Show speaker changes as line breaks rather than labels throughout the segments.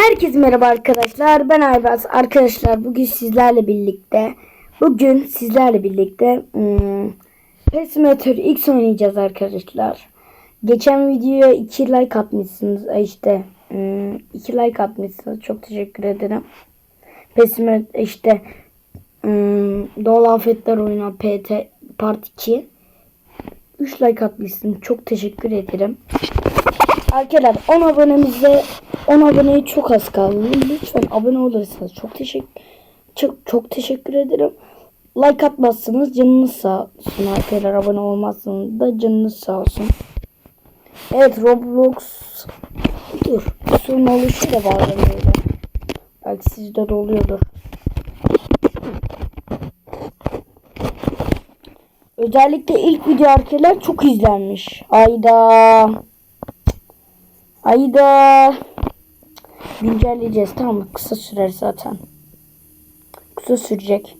Herkese merhaba arkadaşlar. Ben Aybaz. Arkadaşlar bugün sizlerle birlikte bugün sizlerle birlikte hmm, Pesimeter X oynayacağız arkadaşlar. Geçen videoya 2 like atmışsınız. Ay işte 2 like atmışsınız. Çok teşekkür ederim. Pesimeter işte hmm, Doğal Afetler oyunu PT Part 2 3 like atmışsınız. Çok teşekkür ederim. Arkadaşlar 10 abonemizde 10 aboneye çok az kaldı. Lütfen abone olursanız çok teşekkür çok, çok teşekkür ederim. Like atmazsanız canınız sağ olsun arkadaşlar. Abone olmazsanız da canınız sağ olsun. Evet Roblox dur. Sorun oluşu da bazen böyle. Belki sizde de oluyordur. Özellikle ilk video arkadaşlar çok izlenmiş. Ayda. Ayda. Güncelleyeceğiz tamam mı? Kısa sürer zaten. Kısa sürecek.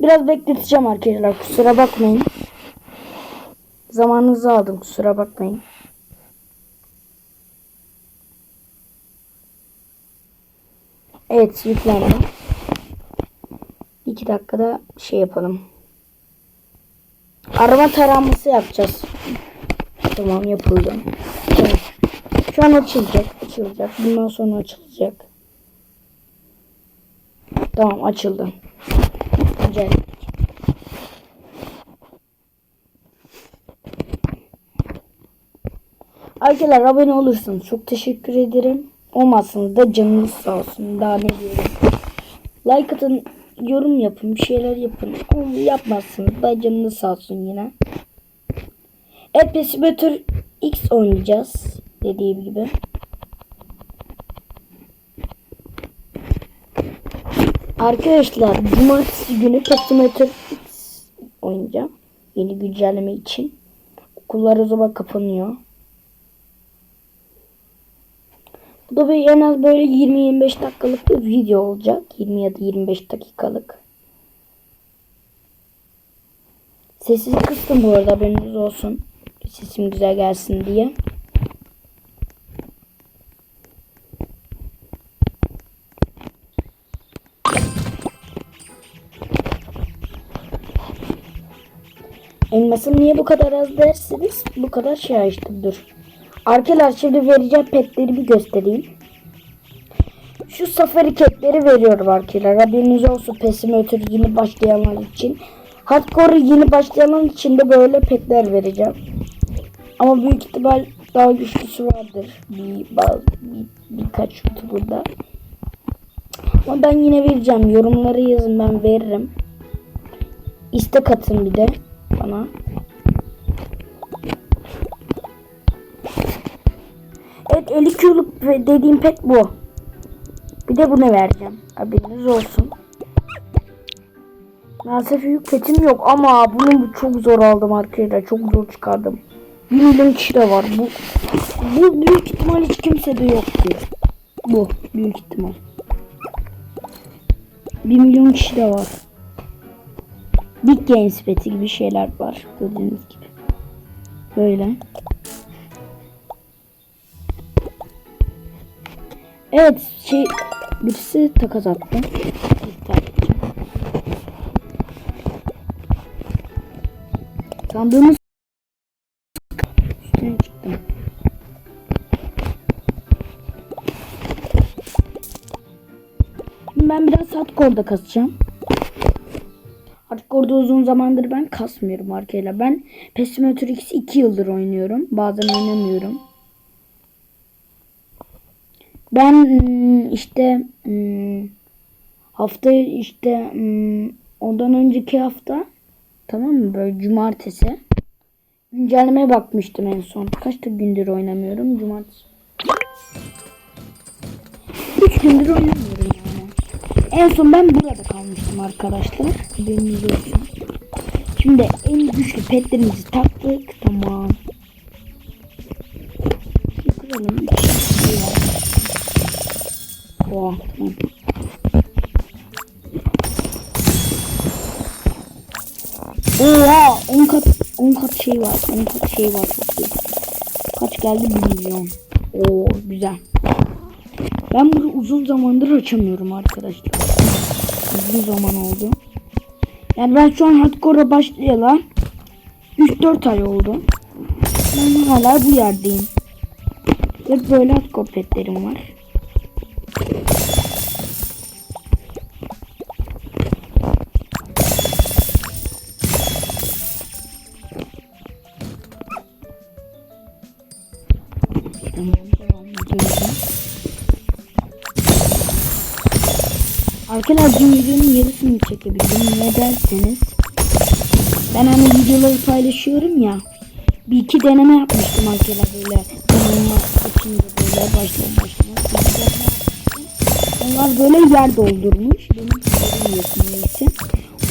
Biraz bekleteceğim arkadaşlar. Kusura bakmayın. Zamanınızı aldım. Kusura bakmayın. Evet yüklendi. İki dakikada şey yapalım. Arama taranması yapacağız. Tamam yapıldı. Şu açılacak. Açılacak. Bundan sonra açılacak. Tamam açıldı. Güzel. Arkadaşlar abone olursanız çok teşekkür ederim. Olmazsanız da canınız sağ olsun. Daha ne diyorum. Like atın, yorum yapın, bir şeyler yapın. Onu yapmazsınız da canınız sağ olsun yine. Evet Pesimeter X oynayacağız. Dediğim gibi. Arkadaşlar cumartesi günü Pesimeter X oynayacağım. Yeni güncelleme için. Okullar o zaman kapanıyor. Bu da bir en az böyle 20-25 dakikalık bir video olacak. 20 ya da 25 dakikalık. Sesini kıstım bu arada haberiniz olsun. Sesim güzel gelsin diye. Elmasım niye bu kadar az dersiniz? Bu kadar şey açtım dur. Arkadaşlar şimdi vereceğim petleri bir göstereyim. Şu safari ketleri veriyorum arkadaşlar. Haberiniz olsun pesimetre yeni başlayanlar için. Hardcore yeni başlayanlar için de böyle petler vereceğim. Ama büyük ihtimal daha güçlüsü vardır. Bir, bazı, bir, birkaç YouTuber'da. Ama ben yine vereceğim. Yorumları yazın ben veririm. İstek atın bir de bana. Evet 50 kiloluk dediğim pet bu. Bir de bunu vereceğim. Haberiniz olsun. Maalesef büyük petim yok ama bunu çok zor aldım arkadaşlar. Çok zor çıkardım. 1 milyon kişi de var. Bu, bu büyük ihtimal hiç kimse de yoktu. Bu büyük ihtimal. 1 milyon kişi de var. Big Games peti gibi şeyler var. Gördüğünüz gibi. Böyle. Evet şey birisi takas attı. Sandığımız üstüne çıktım. Ben biraz hardcore'da kasacağım. Hardcore'da uzun zamandır ben kasmıyorum arkayla. Ben Pesimeter X 2 yıldır oynuyorum. Bazen oynamıyorum. Ben hmm, işte hmm, hafta işte hmm, ondan önceki hafta tamam mı böyle cumartesi güncellemeye bakmıştım en son. Kaç da gündür oynamıyorum cumartesi. 3 gündür oynamıyorum. En son ben burada kalmıştım arkadaşlar. Haberiniz olsun. Şimdi en güçlü petlerimizi taktık. Tamam. Yıkıralım. Oh, tamam. Oha 10 kat 10 kat şey var 10 kat şey var çok iyi. Kaç geldi 1 milyon. Oo güzel. Ben bunu uzun zamandır açamıyorum arkadaşlar. Uzun zaman oldu. Yani ben şu an hardcore'a başlayalı 3-4 ay oldu. Ben hala bu yerdeyim. Ve böyle hardcore petlerim var. Tamam, Arkadaşlar dün videonun yarısını çekebildim. Ne derseniz. Ben hani videoları paylaşıyorum ya. Bir iki deneme yapmıştım arkadaşlar böyle. Kanalıma açınca böyle deneme yapmıştım. Onlar böyle yer doldurmuş. Benim haberim yok neyse.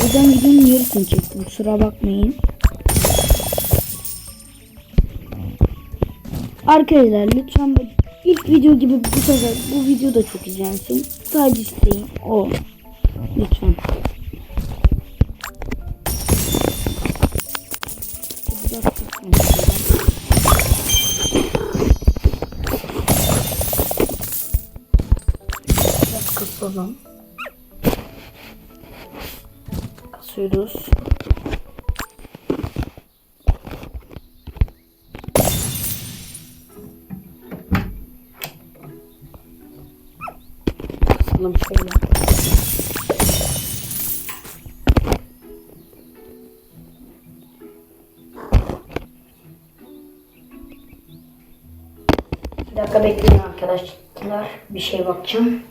O yüzden videonun yarısını çektim. Kusura bakmayın. Arkadaşlar lütfen ilk video gibi bu sefer bu video da çok izlensin. Sadece isteyin o. Lütfen. Kısalım. Kasıyoruz. Bir dakika bekleyin arkadaşlar. Bir şey bakacağım.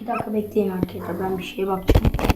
Bir dakika bekleyin arkadaşlar. Ben bir şeye bakacağım.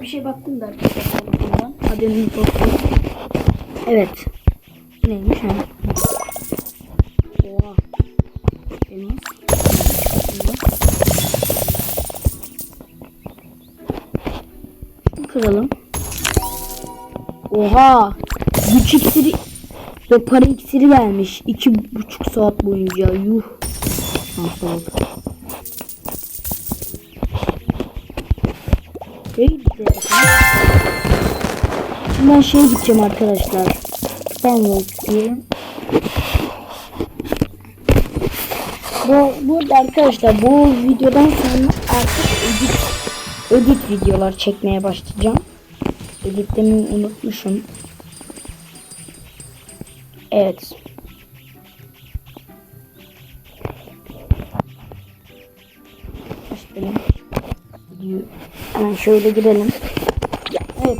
Bir şey baktım da arkadaşlar. Haberiniz olsun. Evet. Neymiş ha? Oha. Elmas. Kıralım. Oha. Güç iksiri ve para iksiri vermiş. iki buçuk saat boyunca. Yuh. Şans oldu. Şimdi ben şeye gideceğim arkadaşlar. Download diyelim. Bu, burada arkadaşlar bu videodan sonra artık edit, edit videolar çekmeye başlayacağım. Editlemeyi unutmuşum. Evet. Başlayalım. Video- Hemen şöyle girelim. Evet.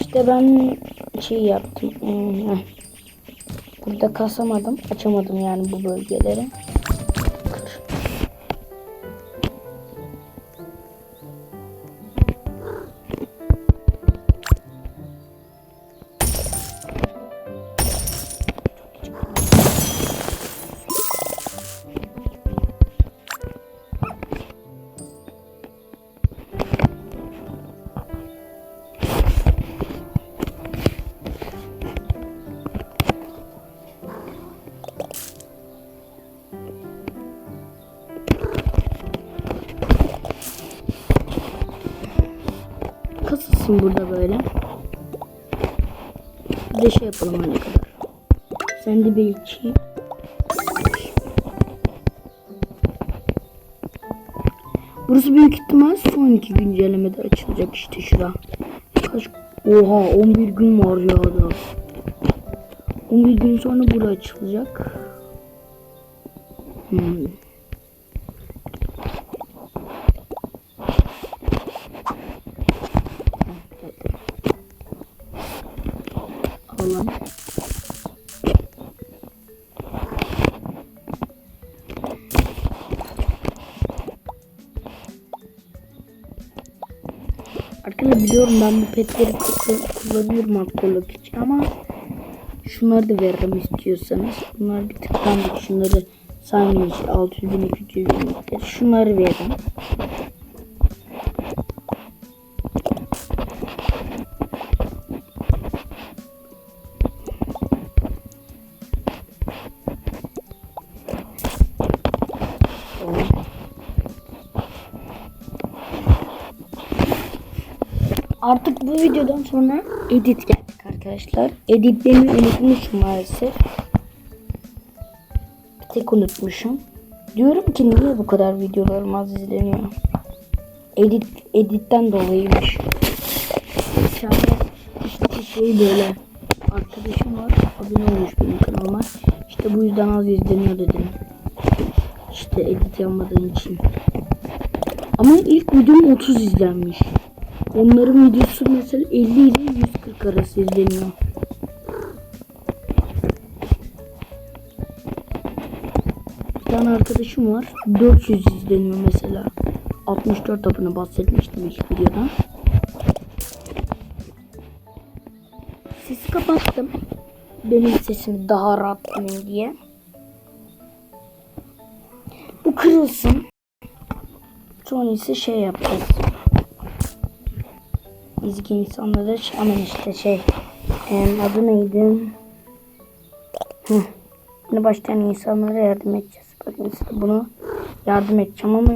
İşte ben şey yaptım. Hmm. Burada kasamadım. Açamadım yani bu bölgeleri. Kasılsın burada böyle. Bir de şey yapalım hani kadar. Sen de bir iki. Burası büyük ihtimal sonraki güncellemede açılacak işte şura. Kaç? Oha 11 gün var ya da. 11 gün sonra bura açılacak. Hmm. Biliyorum ben bu petleri kullan- kullanıyorum alkollük için ama şunları da veririm istiyorsanız. Bunlar bir tık. Şunları saymayın işte 600 bin 200 bin. Şunları veririm. Videodan sonra edit geldik arkadaşlar. Editlerimi unutmuşum maalesef. Bir tek unutmuşum. Diyorum ki niye bu kadar videolarım az izleniyor? Edit editten dolayıymış. Tane işte şey böyle arkadaşım var. Abone olmuş benim kanalıma. İşte bu yüzden az izleniyor dedim. İşte edit yapmadığım için. Ama ilk videom 30 izlenmiş. Onların videosu mesela 50 ile 140 arası izleniyor. Bir tane arkadaşım var. 400 izleniyor mesela. 64 abone bahsetmiştim ilk videoda. Sesi kapattım. Benim sesimi daha rahat dinleyin diye. Bu kırılsın. Sonra ise şey yapacağız. Ezik insanlara ş- aman işte şey adı neydi? Heh. Bunu başlayan insanlara yardım edeceğiz. Bakın size bunu yardım edeceğim ama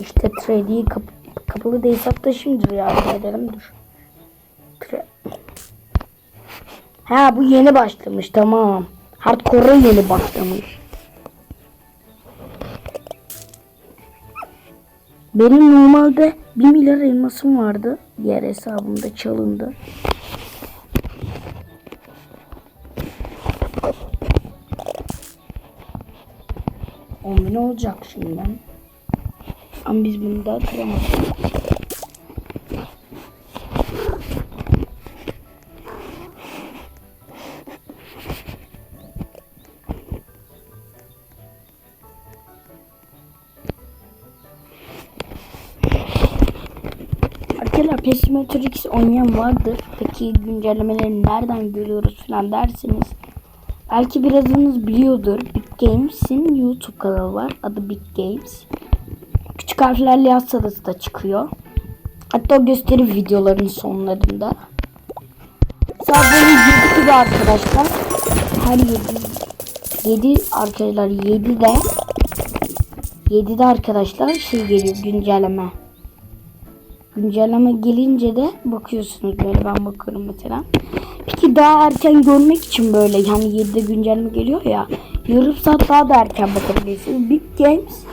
işte trade'i kap kapalı değilse hatta şimdi yardım edelim dur. Ha bu yeni başlamış tamam. Hardcore'a yeni başlamış. Benim normalde 1 milyar elmasım vardı. Diğer hesabımda çalındı. On bin olacak şimdiden. Ama biz bunu da kıramadık. Arkadaşlar Pesimeter X oynayan vardır. Peki güncellemeleri nereden görüyoruz falan derseniz belki birazınız biliyordur. Big Games'in YouTube kanalı var. Adı Big Games. Küçük harflerle yazsanız da çıkıyor. Hatta o gösterir videoların sonlarında. Sadece 7 gibi arkadaşlar. Her 7 7 arkadaşlar 7 de 7'de arkadaşlar şey geliyor güncelleme. Güncelleme gelince de bakıyorsunuz böyle ben bakıyorum mesela. Peki daha erken görmek için böyle yani 7'de güncelleme geliyor ya. Yarım saat daha da erken bakabilirsiniz. Big Games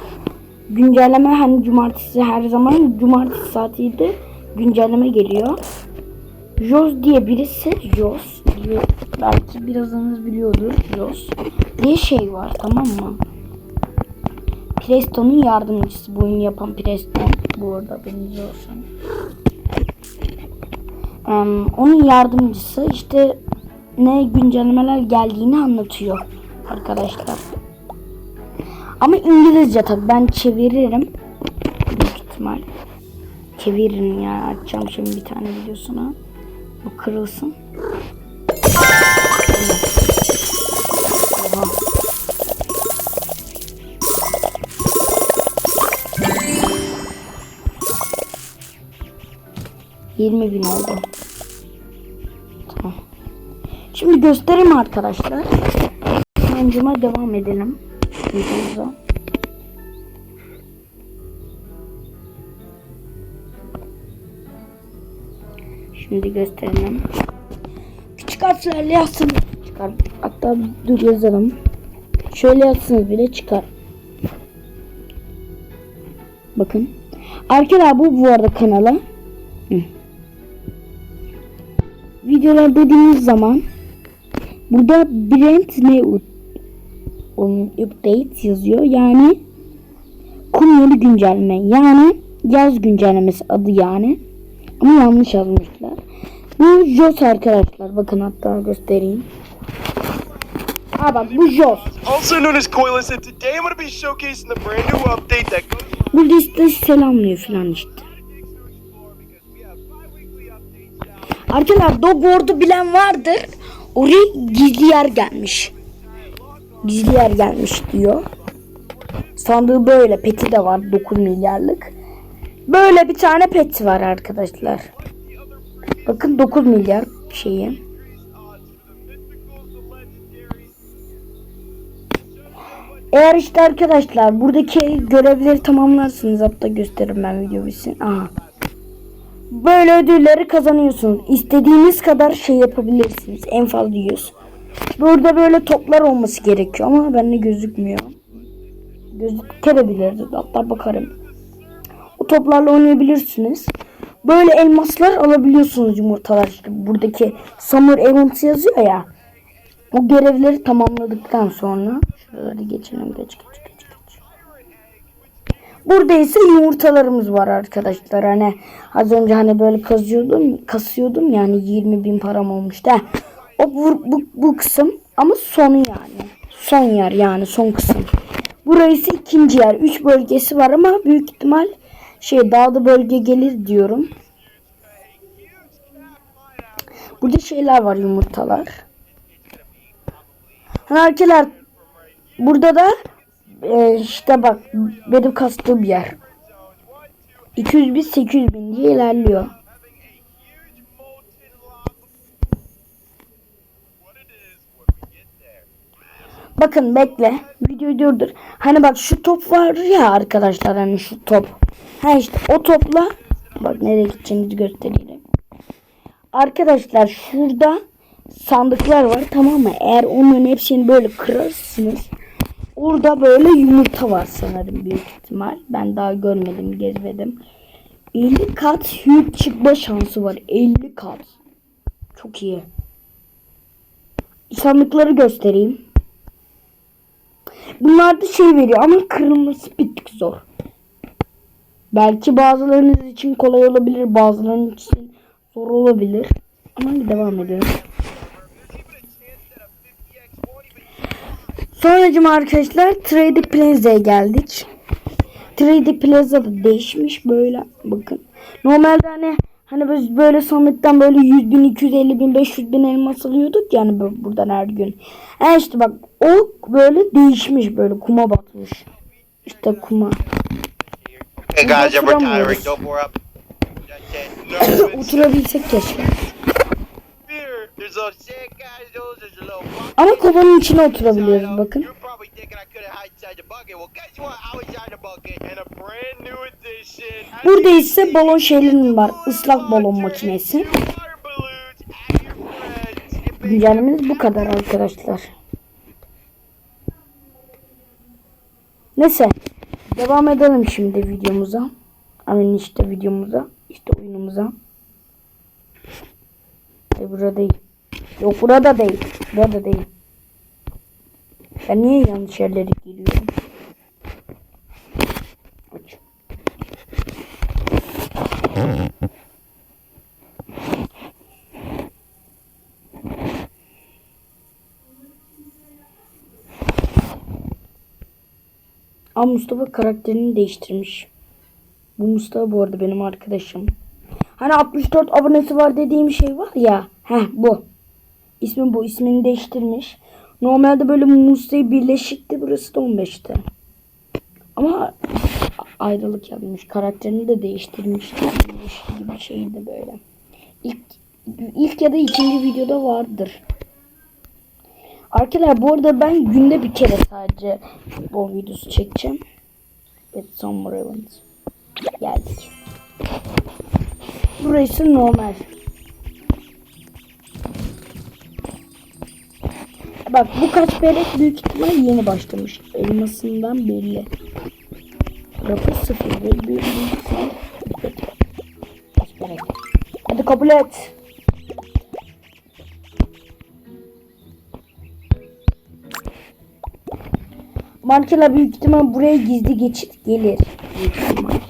güncelleme hani cumartesi her zaman cumartesi saat 7'de güncelleme geliyor. Jos diye birisi Jos diye belki birazınız biliyordur Jos diye şey var tamam mı? Presto'nun yardımcısı bu oyunu yapan Preston bu arada haberiniz olsun. Em, onun yardımcısı işte ne güncellemeler geldiğini anlatıyor arkadaşlar. Ama İngilizce tabi ben çeviririm. Büyük ihtimal. Çeviririm ya. Açacağım şimdi bir tane videosunu. Bu kırılsın. Oha. Yirmi bin oldu. Tamam. Şimdi göstereyim arkadaşlar. Sancıma devam edelim. Videomuza. Şimdi gösterelim. Küçük harflerle yazsın. Çıkar. Hatta dur yazalım. Şöyle yazsınız bile çıkar. Bakın. Arkadaşlar bu bu arada kanala. Hı. Videolar dediğimiz zaman burada Brand new update yazıyor. Yani kum yeni güncelleme. Yani yaz güncellemesi adı yani. Ama yanlış yazmışlar. Bu Jos arkadaşlar. Bakın hatta göstereyim. Ha bak bu Jos.
Also known as Coilus, and today I'm going to be showcasing the brand new update that goes
Bu liste selamlıyor falan işte. Arkadaşlar Dog Ward'u bilen vardır. Oraya gizli yer gelmiş. Gizli yer gelmiş diyor. Sandığı böyle. Peti de var 9 milyarlık. Böyle bir tane peti var arkadaşlar. Bakın 9 milyar şeyi. Eğer işte arkadaşlar buradaki görevleri tamamlarsınız hatta gösteririm ben video bitsin. Aha. Böyle ödülleri kazanıyorsunuz. İstediğiniz kadar şey yapabilirsiniz. En fazla 100. Burada böyle toplar olması gerekiyor ama bende gözükmüyor. Gözükebilirdi. Hatta bakarım. O toplarla oynayabilirsiniz. Böyle elmaslar alabiliyorsunuz yumurtalar. İşte buradaki Summer Events yazıyor ya. O görevleri tamamladıktan sonra şuraları geçelim geç geç geç geç. Burada ise yumurtalarımız var arkadaşlar. Hani az önce hani böyle kazıyordum, kasıyordum yani 20 bin param olmuştu. Heh. O bu, bu, bu kısım ama sonu yani. Son yer yani son kısım. Burası ikinci yer. Üç bölgesi var ama büyük ihtimal şey dağda bölge gelir diyorum. Burada şeyler var yumurtalar. Hani arkadaşlar burada da e, işte bak benim kastığım yer. 200 bin 800 bin diye ilerliyor. Bakın bekle. Videoyu durdur. Hani bak şu top var ya arkadaşlar hani şu top. Ha işte o topla bak nereye gideceğinizi göstereyim. Arkadaşlar şurada sandıklar var tamam mı? Eğer onun hepsini böyle kırarsınız orada böyle yumurta var sanırım büyük ihtimal. Ben daha görmedim, gezmedim. 50 kat huge çıkma şansı var. 50 kat. Çok iyi. Sandıkları göstereyim. Bunlar da şey veriyor ama kırılması bir tık zor. Belki bazılarınız için kolay olabilir, bazılarınız için zor olabilir. Ama devam edelim. Sonracım arkadaşlar Trade Plaza'ya geldik. Trade Plaza da değişmiş böyle bakın. Normalde hani hani biz böyle sandıktan böyle 100 bin, 250 bin, 500 bin elmas alıyorduk yani bu- buradan her gün. Ha işte bak o böyle değişmiş böyle kuma batmış. İşte kuma.
Hey guys, I'm
Oturamıyoruz. Ama kovanın içine oturabiliyoruz bakın. Burada ise balon şeylerim var. Islak balon makinesi. Güncelimiz bu kadar arkadaşlar. Neyse. Devam edelim şimdi videomuza. Amin işte videomuza. işte oyunumuza. Hayır burada değil. Yok burada değil. Burada değil. Ben niye yanlış yerlere giriyorum? Aç. Ama Mustafa karakterini değiştirmiş. Bu Mustafa bu arada benim arkadaşım. Hani 64 abonesi var dediğim şey var ya. Heh bu. İsmi bu. ismini değiştirmiş. Normalde böyle Mustafa birleşikti. Burası da 15'ti. Ama ayrılık yapmış. Karakterini de değiştirmişti. Birleşik gibi şeydi böyle. İlk, ilk ya da ikinci videoda vardır. Arkadaşlar bu arada ben günde bir kere sadece futbol videosu çekeceğim. Evet Summer Events. Geldik. Burası normal. Bak bu kaç berek büyük ihtimal yeni başlamış. Elmasından belli. Rafı sıfır ve büyük ihtimal. Hadi kabul et. Markela büyük ihtimal buraya gizli geçit gelir. Büyük.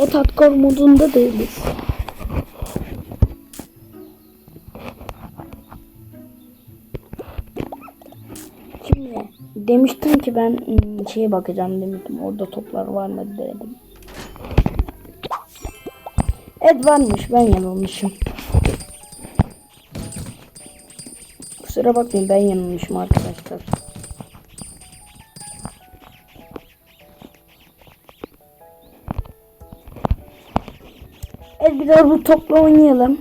Et hardcore modunda değiliz. Şimdi demiştim ki ben ım, şeye bakacağım demiştim. Orada toplar var mı dedim. Evet varmış ben yanılmışım. Kusura bakmayın ben yanılmışım arkadaşlar. Biraz bu topla oynayalım.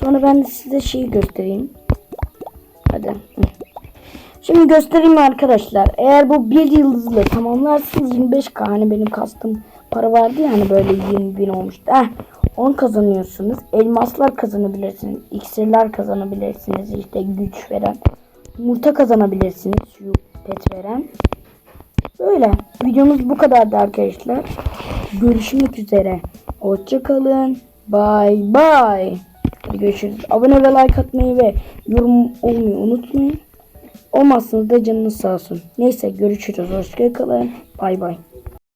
Sonra ben de size şeyi göstereyim. Hadi. Şimdi göstereyim arkadaşlar. Eğer bu bir yıldızlı tamamlarsınız 25k hani benim kastım para vardı ya hani böyle 20 bin olmuştu. Eh, 10 kazanıyorsunuz. Elmaslar kazanabilirsiniz. İksirler kazanabilirsiniz. işte güç veren. Yumurta kazanabilirsiniz. Şu pet veren. Böyle. Videomuz bu kadardı arkadaşlar. Görüşmek üzere. Hoşça kalın. Bye bye. Hadi görüşürüz. Abone ve like atmayı ve yorum olmayı unutmayın. Olmazsanız da canınız sağ olsun. Neyse görüşürüz. Hoşça kalın. Bay bay.